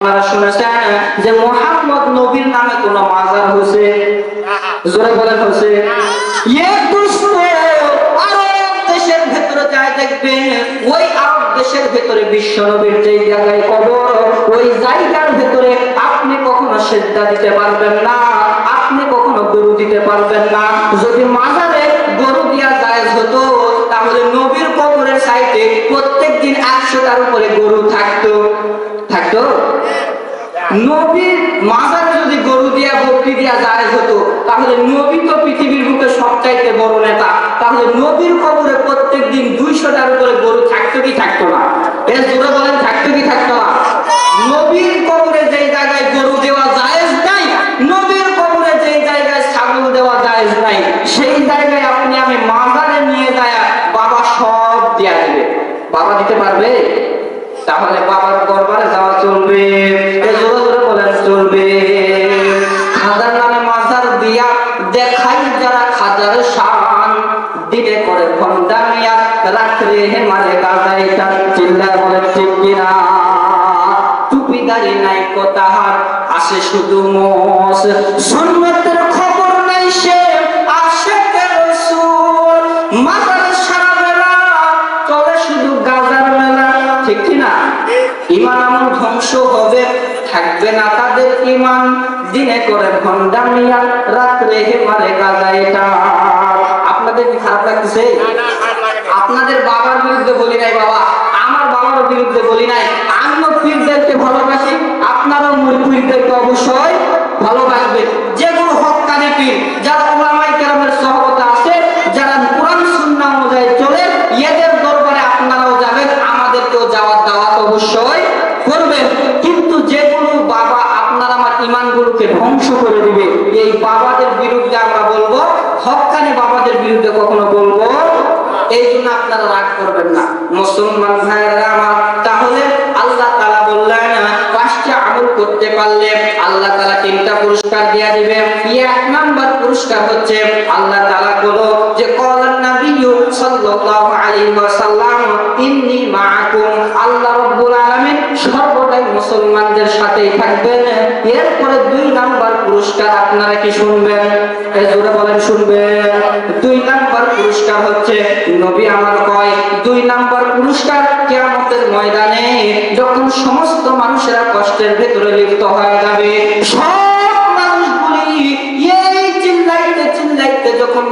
আপনারা শুনেছেন যে মোহাম্মদ নবীর নামে কোন মাজার হয়েছে? জোরে বলেন হয়েছে। আরব দেশের ভেতরে যায় দেখবেন ওই আরব দেশের ভেতরে বিশ্ব নবীর যে জায়গায় কবর, ওই জায়গার ভেতরে আপনি কখনো সেদ্ধা দিতে পারবেন না, আপনি কখনো গরু দিতে পারবেন না। যদি মাজারে গরু দিয়া যায় হতো, তাহলে নবীর কবরের সাইডে প্রত্যেক দিন একশোটার উপরে গরু থাকতো। থাকতো? নবীর মাজারে যদি গরু দিয়া, বকরি দিয়া যায় হতো, তাহলে নবী তো পৃথিবীর বুকে সবচাইতে বড় নেতা। তাহলে নবীর কবরে প্রত্যেক দিন দুইশোটার উপরে গরু থাকতো কি থাকতো না? এর জোরে বলেন, থাকতো কি থাকতো না? নবীর কবরে জায়গায় গরু দেওয়া জায়েজ নাই, নবীর কবরে জায়গায় ছাগল দেওয়া জায়েজ নাই, সেই জায়গায় আপনি আমি মাজারে নিয়ে যায়, বাবা সব দিয়া দিবে। বাবা দিতে পারবে? তাহলে বাবার দরবারে যাওয়া চলবে। আসে সন্ন্যতের খবর নাই সে আসে রসুল। মাজার সারা বেলা চলে শুধু গাজার মেলা ঠিক কি না? ইমান এমন ধ্বংস হবে থাকবে না তাদের ইমান। দিনে করে ভণ্ডামিয়া রাত্রে হে মারে গাজা এটা। আপনাদের কি খারাপ লাগতেছে? আপনাদের বাবার বিরুদ্ধে বলি নাই বাবা আমার বাবার বিরুদ্ধে বলি নাই। আমিও পীরদেরকে ভালোবাসি মূল পীরদেরকে অবশ্যই ভালোবাসবেন যেগুলো হকানি পীর যারা ওলামাই কেরামের সহবতা আছে, যারা কোরআন, সুন্নাহ অনুযায়ী চলে, এদের দরবারে আপনারাও যাবেন, আমাদেরকেও যাওয়ার দাওয়াত অবশ্যই করবেন। কিন্তু যেগুলো বাবা আপনার আমার ইমানগুলোকে ধ্বংস করে দিবে। এই বাবাদের বিরুদ্ধে আমরা বলব হকানি বাবাদের বিরুদ্ধে কখনো বলব, এই জন্য আপনারা রাগ করবেন না। মুসলমান ভাইয়েরা পুরস্কার দিয়া দিবে। এক নাম্বার পুরস্কার হচ্ছে আল্লাহ তালা বলো যে কলান নাবিয়্যু সাল্লাল্লাহু আলাইহি ওয়াসাল্লাম, ইন্নী মাআকুম। আল্লাহ রাব্বুল আলামিন সর্বদাই মুসলমানদের সাথেই থাকবেন। এরপরে দুই নাম্বার পুরস্কার আপনারা কি শুনবেন? এ জোরে বলেন, শুনবেন। দুই নাম্বার পুরস্কার হচ্ছে, নবী আমার কয়, দুই নাম্বার পুরস্কার কিয়ামতের ময়দানে যখন সমস্ত মানুষেরা কষ্টের ভেতরে লিপ্ত হয়ে যাবে, সব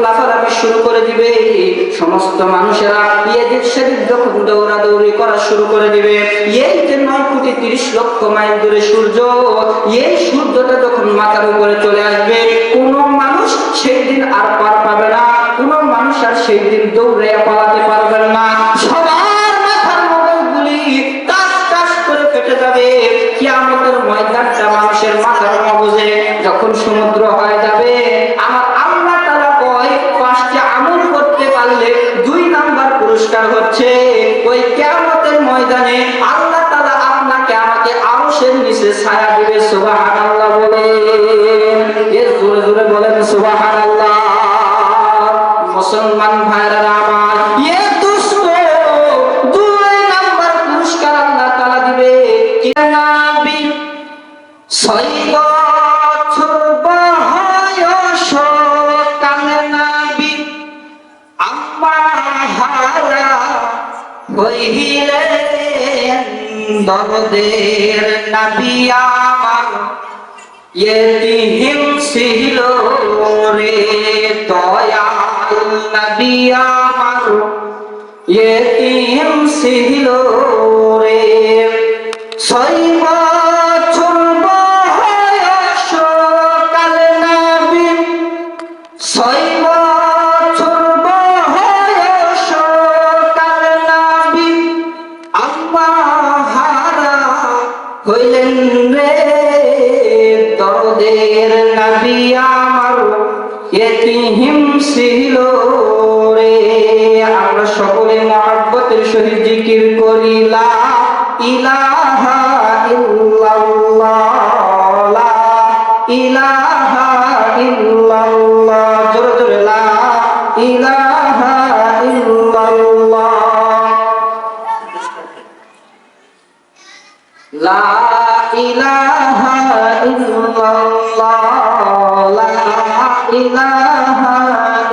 লাফালাফি শুরু করে দিবে। সমস্ত মানুষেরা এদিক সেদিক যখন দৌড়াদৌড়ি করা শুরু করে দিবে, এই যে নয় কোটি তিরিশ লক্ষ মাইল দূরে সূর্য, এই সূর্যটা যখন মাথার উপরে চলে আসবে, কোনো মানুষ সেই দিন আর পার পাবে না, কোনো মানুষ আর সেই দিন দৌড়ে পালাতে ছায়া দিবে সুবহানাল্লাহ বলে। এ জোরে জোরে বলেন সুবহানাল্লাহ। আমার। ইয়েতিহিম ছিল রে দয়াল নবী আমার। ছিল রে। আমরা সকলে মহাব্বতের সহিত জিকির করি, লা ইলাহা ইল্লাল্লাহ, লা ইলাহা ইল্লাল্লাহ লা ইলাহা ইল্লাল্লাহ।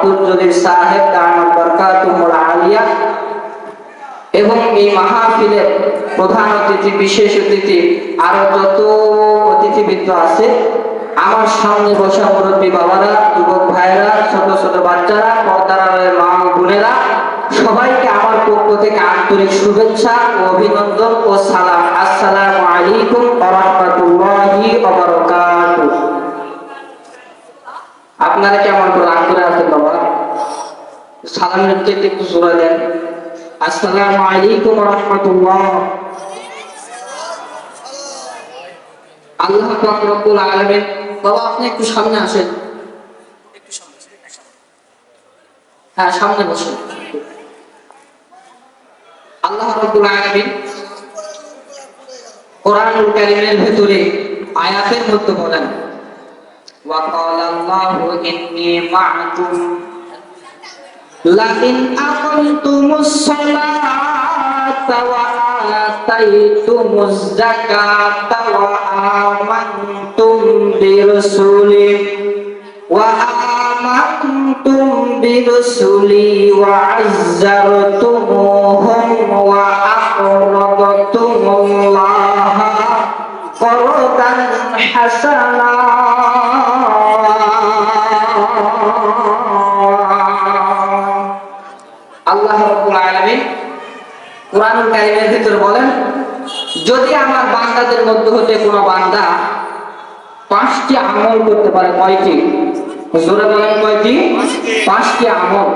আব্দুল সাহেব দামাত বরকাতুহুল আলিয়া। এবং এই মাহফিলের প্রধান অতিথি, বিশেষ অতিথি, আরও যত অতিথিবৃন্দ আছে, আমার সামনে বসা মুরব্বী বাবারা, যুবক ভাইরা ছোট ছোট বাচ্চারা পর্দার মা বোনেরা, সবাইকে আমার পক্ষ থেকে আন্তরিক শুভেচ্ছা ও অভিনন্দন ও সালাম। আসসালামু আলাইকুম ওয়া রাহমাতুল্লাহি ওয়া বারাকাতুহু। আপনারা কেমন করে রাগ করে আছেন বাবা? সালামের থেকে একটু জোরে দেন। আসসালামু আলাইকুম রাহমাতুল্লাহ। আল্লাহ পাক রব্বুল আলামিন বাবা আপনি একটু সামনে আসেন। হ্যাঁ সামনে বসুন। আল্লাহ রব্বুল আলামিন কোরআনুল কারীমের ভিতরে আয়াতের মধ্যে বলেন وقال الله إني معكم لئن أقمتم الصلاة وآتيتم الزكاة وآمنتم برسلي وآمنتم برسلي وعزرتموهم وأقرضتم الله قرضا حسنا কারীমের বলেন যদি আমার বান্দাদের মধ্যে হতে কোনো বান্দা পাঁচটি আমল করতে পারে কয়টি জোরে বলেন কয়টি পাঁচটি। আমল।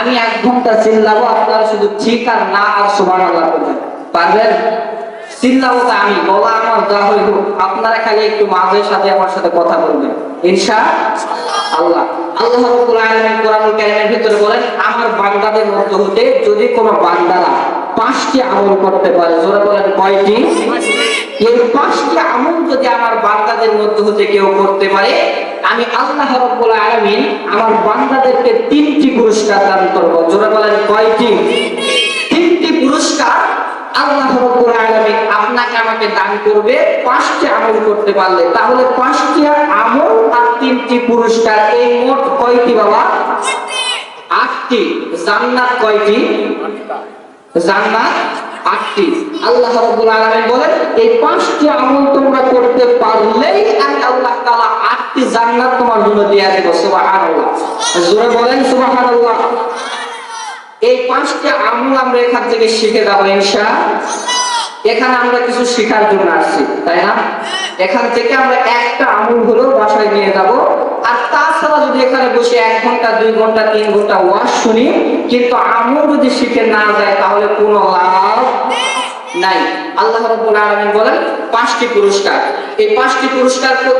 আমি এক ঘণ্টা চিল্লাবো আপনারা শুধু ঠিক আর না আর সুবহানাল্লাহ করবেন পারবেন? চিল্লাবো তো আমি বলা আমার যা হইব আপনারা খালি একটু মাঝের সাথে আমার সাথে কথা বলবেন। ইনশা আল্লাহ। আল্লাহ রাব্বুল আলামিন কোরআনুল কারীমের ভিতরে বলেন আমার বান্দাদের মধ্যে হতে যদি কোনো বান্দারা পাঁচটি আমল করতে পারে। জোরে বলেন, কয়টি? এই পাঁচটি আমল যদি আমার বান্দাদের মধ্যে হতে কেউ করতে পারে, আমি আল্লাহ রাব্বুল আলামিন আমার বান্দাদেরকে তিনটি পুরস্কার দান করব। জোরে বলেন, কয়টি? তিনটি পুরস্কার আল্লাহ রাব্বুল আলামিন আপনাকে আমাকে দান করবে। পাঁচটি আমল করতে পারলে। তাহলে পাঁচটি আমল আর তিনটি পুরস্কার, এই মোট কয়টি বাবা? আটটি। জান্নাত কয়টি? জান্নাত আটটি। আল্লাহ রাব্বুল আলামিন বলেন, এই পাঁচটি আমল তোমরা করতে পারলেই আমি আল্লাহ তাআলা আটটি জান্নাত তোমার জন্য দিয়ে দেব, সুবহানাল্লাহ। জোরে বলেন, সুবহানাল্লাহ। এই পাঁচটি আমল আমরা এখান থেকে শিখে যাব ইনশা এখানে আমরা কিছু শেখার জন্য আসছি, তাই না? এখান থেকে আমরা একটা আমল হলো বাসায় নিয়ে যাব। তাছাড়া যদি এখানে বসে এক ঘণ্টা, দুই ঘণ্টা, তিন ঘণ্টা ওয়াজ শুনি, কিন্তু আমল যদি শিখে না যায় তাহলে কোনো লাভ নাই। আল্লাহ রাব্বুল আলামিন বলেন, পাঁচটি পুরস্কার। এই পাঁচটি পুরস্কার তো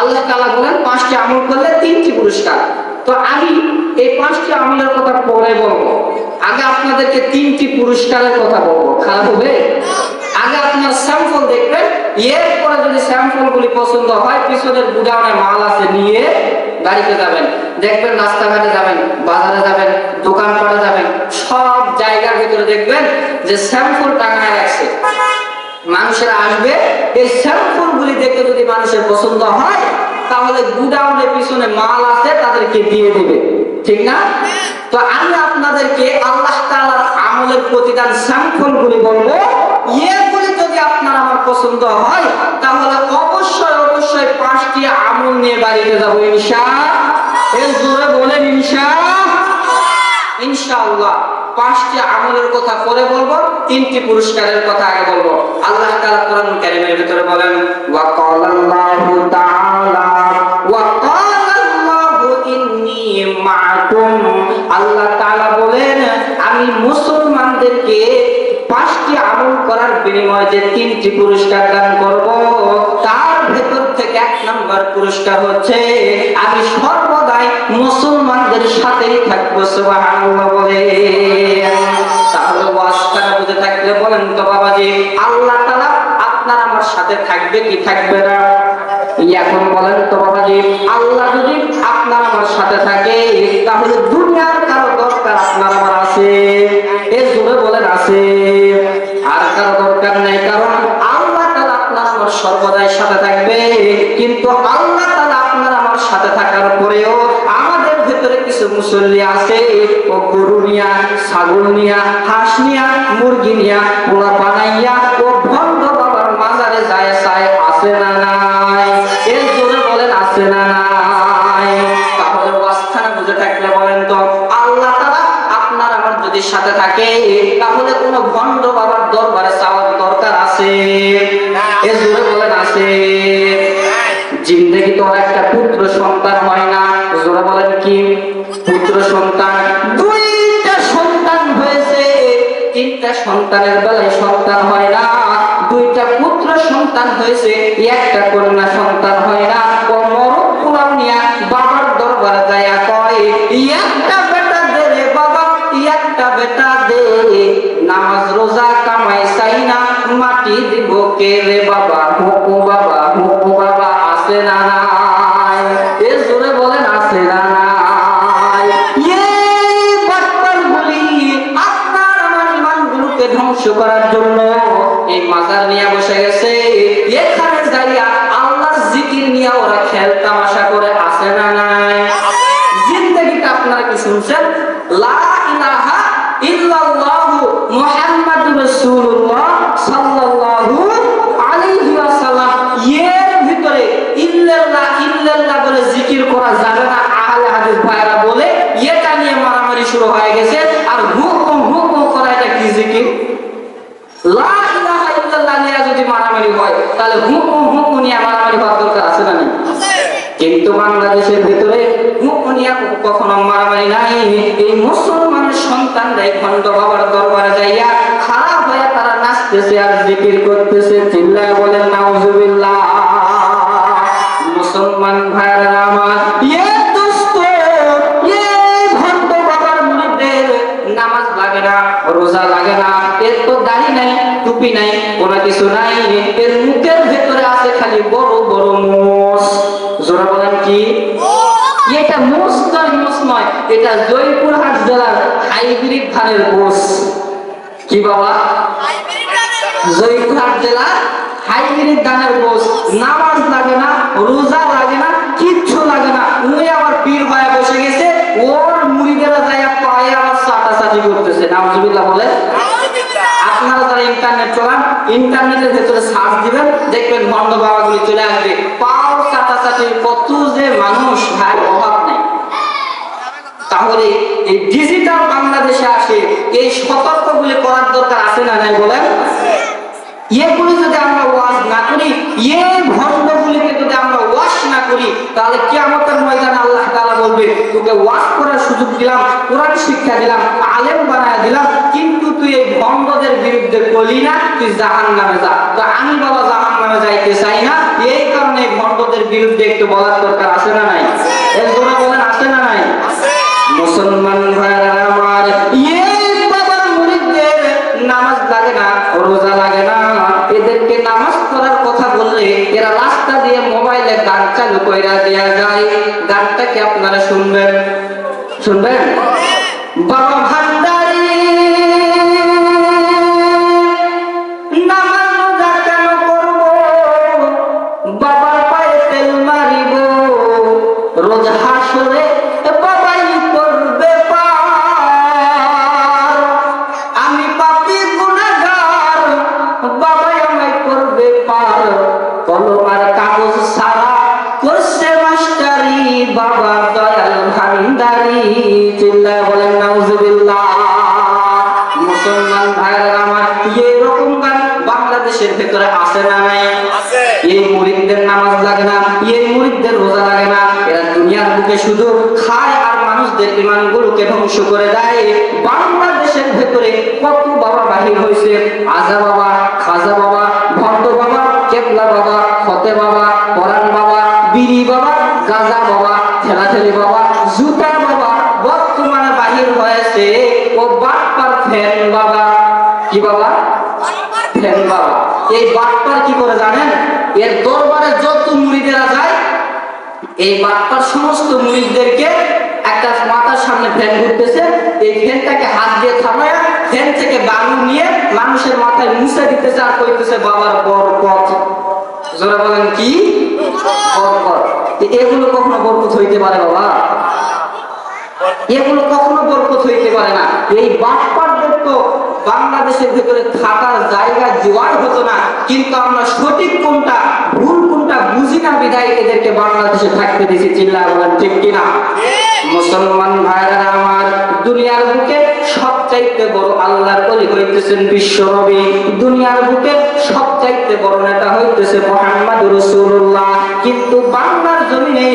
আল্লাহ তাআলা বলেন, পাঁচটি আমল করলে তিনটি পুরস্কার। তো আমি এই পাঁচটি আমলের কথা পরে বলব। আগে আপনাদেরকে তিনটি পুরস্কারের কথা বলব। খারাপ হবে? আগে আপনার স্যাম্পল দেখবেন, এরপরে যদি স্যাম্পল গুলি পছন্দ হয়, পিছনের গুডাউনে মাল আছে, নিয়ে গাড়িতে যাবেন, দেখবেন রাস্তাঘাটে যাবেন, বাজারে যাবেন, দোকানপাটে যাবেন, সব জায়গার ভিতরে দেখবেন যে স্যাম্পল টাঙায় রাখছে মানুষের আসবে, এই স্যাম্পল গুলি দেখে যদি মানুষের পছন্দ হয়, তাহলে গুডাউনের পিছনে মাল আছে, তাদেরকে দিয়ে দিবে। ঠিক না? তো আমি আপনাদেরকে আল্লাহ তাআলার আমলের প্রতিদান স্যাম্পল গুলি বলব। এগুলি যদি আপনার আমার পছন্দ হয়, তাহলে অবশ্যই পাঁচটি আমল নিয়ে বাড়িতে যাব, ইনশা। এর জোরে বলেন, ইনশা। ইনশাআল্লাহ, পাঁচটি আমলের কথা পরে বলব, তিনটি পুরস্কারের কথা আগে বলব। আল্লাহ তাআলা কোরআন কারীমের ভিতরে বলেন, ওয়া তাআলা, ওয়া ইন্নী আল্লাহ তাআলা বলেন, আমি মুসলমানদেরকে পাঁচটি আমল করার বিনিময়ে যে তিনটি পুরস্কার দান করব নম্বর পুরস্কার হচ্ছে, আমি সর্বদাই মুসলমানদের সাথেই থাকব বলে। তাহলে বুঝে থাকলে বলেন তো আল্লাহ আপনার আমার সাথে থাকবে কি থাকবে না? এখন বলেন তো আল্লাহ যদি আপনার আমার সাথে থাকে, তাহলে দুনিয়ার কারও দরকার আপনার আমার আছে। বলেন আছে। আর কারও দরকার নেই, কারণ আল্লাহ তাআলা আপনার আমার সর্বদাই সাথে থাকবে। কিন্তু আল্লাহ তাআলা আপনার আমার সাথে থাকার পরেও আমাদের ভেতরে কিছু মুসল্লি আছে গরু নিয়া, ছাগল নিয়া, হাঁস নিয়া, মুরগি নিয়া পোলা বানাইয়া কি? পুত্র সন্তান। দুইটা সন্তান হয়েছে। তিনটা সন্তানের বেলায় সন্তান হয় না। দুইটা পুত্র সন্তান হয়েছে। একটা কন্যা সন্তান হয় না। ও মরক ফুলাও নিয়া বাবার দরবারে যায়া কয়, একটা বেটা দে রে বাবা, একটা বেটা দে। নামাজ রোজা কামাই চাই না। মাটি দিব কে রে বাবা? হুকু বাবা হুকু বাবা, আছে না নাই? এ জোরে বলেন, আছে না ধ্বংস করার জন্য এই মাজার বসে গেছে। এখানে জিকির ওরা খেল তামাশা করে আসে না নাই? জিন্দগিটা আপনারা কি শুনছেন? লা ইলাহা ইল্লাল্লাহু মুহাম্মাদুর রাসূলুল্লাহ সাল্লাল্লাহু আলাইহি ওয়াসাল্লাম। এর ভিতরে ইল্লাল্লাহ ইল্লাল্লাহ বলে জিকির করা যাবে না, আহলে হাদিস ভাইরা বলে। এটা নিয়ে মারামারি শুরু হয়ে গেছে আর হুকুম হুকুম করা এটা কি জিকির লা ইলাহা ইল্লাল্লাহ নিয়ে যদি মারামারি হয় তাহলে হুকুম হুকুম নিয়ে মারামারি হওয়ার দরকার আছে না কিন্তু বাংলাদেশের ভিতরে মুখনিয়া কখনো মারামারি নাই। এই মুসলমানের সন্তানরাই খন্ড বাবার দরবারে যাইয়া খারাপ হয়ে তারা নাচতেছে আর জিকির করতেছে। চিল্লায় বলেন, নাউজুবিল্লাহ। মুসলমান ভাইরা আমার রোজা লাগে না। এর তো দাড়ি নাই, টুপি নাই, কোনো কিছু নাই। এটা জয়পুরহাট জেলার হাইব্রিড ধানের মোষ কি বাবা? জয়পুরহাট জেলার হাইব্রিড ধানের মোষ নামাজ লাগে না, রোজা লাগে না, কিচ্ছু লাগে না। উনি আবার পীর হয়ে বসে গেছে, ওর মুড়িদেরা যায় পায়ে আবার চাটাচাটি করতেছে। নামজুবিল্লাহ বলে আপনারা যারা ইন্টারনেট চলান, ইন্টারনেটের ভেতরে সার্চ দিবেন, দেখবেন ভণ্ড বাবাগুলি চলে আসবে। পাও চাটাচাটি কত যে মানুষ, ভাই অভাব তাহলে এই ডিজিটাল বাংলাদেশে আসে, এই সতর্কগুলি করার দরকার আছে না নাই বলেন? এগুলি যদি আমরা ওয়াজ না করি এ ভণ্ডগুলিকে যদি আমরা ওয়াশ না করি, তাহলে কিয়ামতের ময়দানে আল্লাহ তাআলা বলবে, তোকে ওয়াশ করার সুযোগ দিলাম, কোরআন শিক্ষা দিলাম, আলেম বানায় দিলাম, কিন্তু তুই এই ভণ্ডদের বিরুদ্ধে বলি না, তুই জাহান নামে যা। তো আমি বাবা জাহান নামে যাইতে চাই না, এই কারণে এই ভণ্ডদের বিরুদ্ধে একটু বলার দরকার আছে না নাই? এর জন্য বলেন আছে না নাই মুসলমান আমার, এই বাবার মুরিদদের নামাজ লাগে না, রোজা লাগে না। এদেরকে নামাজ পড়ার কথা বললে এরা রাস্তা দিয়ে মোবাইলে গান চালু কইরা দেয়া যায়। গানটা কি আপনারা শুনবেন? শুনবেন? বাবা ভান্ডারি চিল্লায় বলেন নাউজুবিল্লাহ। মুসলমান ভাইরা আমার এরকম গান বাংলাদেশের ভেতরে আসে না নাই? এই মুরিদদের নামাজ লাগে না এই মুরিদদের রোজা লাগে না। এরা দুনিয়ার বুকে শুধু খায় আর মানুষদের ধ্বংস করে দেয়। বাংলাদেশের ভেতরে কত বাবা বাহির হয়েছে? আজা বাবা খাজা বাবা ভণ্ড বাবা কেবলা বাবা ফতে বাবা পরাণ বাবা বিড়ি বাবা গাজা বাবা ঠেলাঠেলি বাবা, জুতা বাবা বর্তমানে বাহির হয়েছে। ও বাটপার ফ্যান বাবা। কি বাবা? ফ্যান বাবা। এই বাটপার কি করে জানেন? এর দরবারে যত মুড়িদেরা যায় এই বাটপার সমস্ত মুরিদদেরকে একটা মাথার সামনে ফ্যান ঘুরতেছে। এই ফ্যানটাকে হাত দিয়ে থামায় ফ্যান থেকে বালু নিয়ে মানুষের মাথায় মুছে দিতেছে আর কইতেছে, বাবার বরকত জোরে বলেন কি? এগুলো কখনো বরকত হইতে পারে বাবা। এগুলো কখনো বরকত হইতে পারে না। এই বাটপারদের তো বাংলাদেশের ভিতরে থাকার জায়গা জোয়ার হতো না। কিন্তু আমরা সঠিক কোনটা ভুল বুঝি বিদায় এদেরকে বাংলাদেশে থাকতে দিয়েছি, চিল্লা বলেন, ঠিক কিনা? মুসলমান ভাইরা আমার দুনিয়ার বুকে সবচাইতে বড় আল্লাহর কলি হইতেছেন বিশ্ব রবি দুনিয়ার বুকে সবচাইতে বড় নেতা হইতেছে মোহাম্মদ রসুল্লাহ কিন্তু বাংলার জমিনে